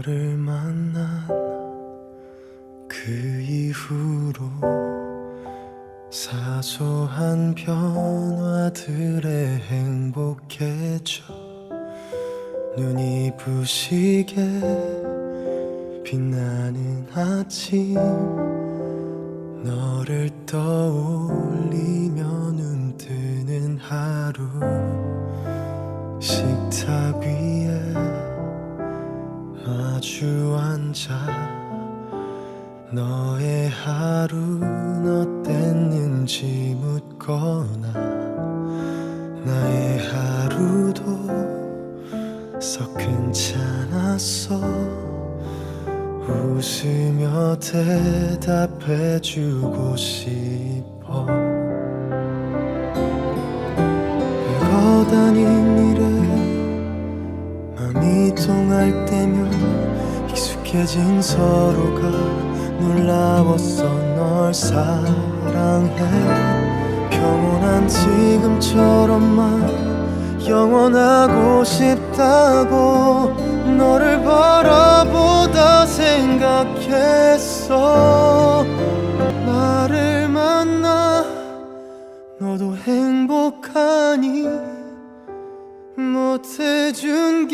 너를 만난 그 이후로 사소한 변화들에 행복해져 눈이 부시게 빛나는 아침 너를 떠올리며 마주 앉아 너의 하루는 어땠는지 묻거나 나의 하루도 썩 괜찮았어. 웃으며 대답해주고 싶어. 별거 다닌 일에 맘이 통할 때면 익숙해진 서로가 놀라웠어 널 사랑해. 평온한 지금처럼만 영원하고 싶다고 너를 바라보다 생각했어. 나를 만나 너도 행복하니 못해준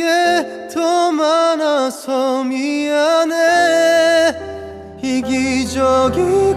게 더 많아서 미안해. 이기적이고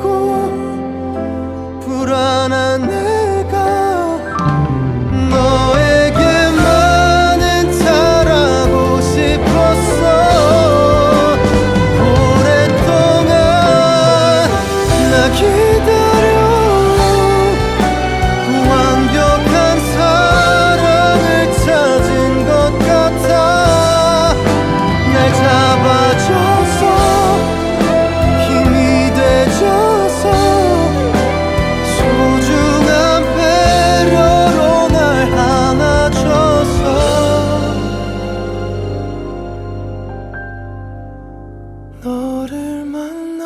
너를 만나